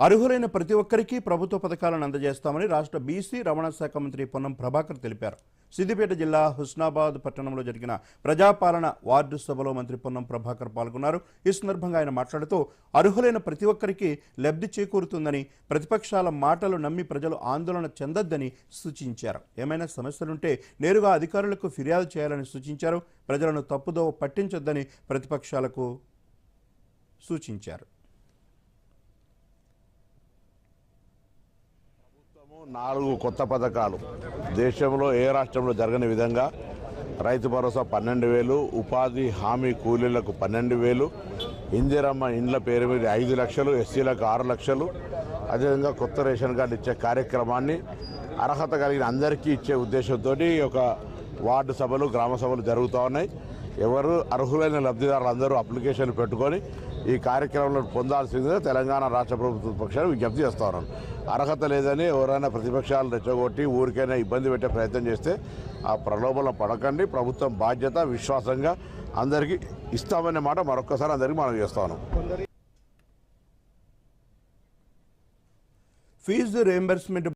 అర్హులైన ప్రతి ఒక్కరికి ప్రభుత్వ పథకాలను అందజేస్తామని రాష్ట్ర బీసీ రవాణా శాఖ మంత్రి పొన్నం ప్రభాకర్ తెలిపారు. సిద్దిపేట జిల్లా హుస్నాబాద్ పట్టణంలో జరిగిన ప్రజాపాలన వార్డు సభలో మంత్రి పొన్నం ప్రభాకర్ పాల్గొన్నారు. ఈ సందర్భంగా ఆయన మాట్లాడుతూ అర్హులైన ప్రతి ఒక్కరికి లబ్ధి చేకూరుతుందని ప్రతిపక్షాల మాటలు నమ్మి ప్రజలు ఆందోళన చెందొద్దని సూచించారు. ఏమైనా సమస్యలుంటే నేరుగా అధికారులకు ఫిర్యాదు చేయాలని సూచించారు. ప్రజలను తప్పుదోవ పట్టించొద్దని ప్రతిపక్షాలకు సూచించారు. నాలుగు కొత్త పథకాలు. దేశంలో ఏ రాష్ట్రంలో జరగని విధంగా రైతు భరోసా పన్నెండు వేలు ఉపాధి హామీ కూలీలకు పన్నెండు వేలు ఇందిరమ్మ ఇండ్ల పేరు మీద ఐదు లక్షలు ఎస్సీలకు ఆరు లక్షలు అదేవిధంగా కొత్త రేషన్ కార్డు ఇచ్చే కార్యక్రమాన్ని అర్హత కలిగిన అందరికీ ఇచ్చే ఉద్దేశంతో ఒక వార్డు సభలు గ్రామ సభలు జరుగుతూ ఉన్నాయి. ఎవరు అర్హులైన లబ్ధిదారులు అందరూ అప్లికేషన్లు పెట్టుకొని ఈ కార్యక్రమంలో పొందాల్సిందిగా తెలంగాణ రాష్ట్ర ప్రభుత్వ పక్షాలు విజ్ఞప్తి చేస్తా ఉన్నాను. అర్హత లేదని ఎవరైనా ప్రతిపక్షాలు రెచ్చగొట్టి ఊరికైనా ఇబ్బంది పెట్టే ప్రయత్నం చేస్తే ఆ ప్రలోభన పడకండి. ప్రభుత్వం బాధ్యత విశ్వాసంగా అందరికీ ఇస్తామనే మాట మరొక్కసారి అందరికీ మనం చేస్తాను ఫీజు రియంబర్స్మెంట్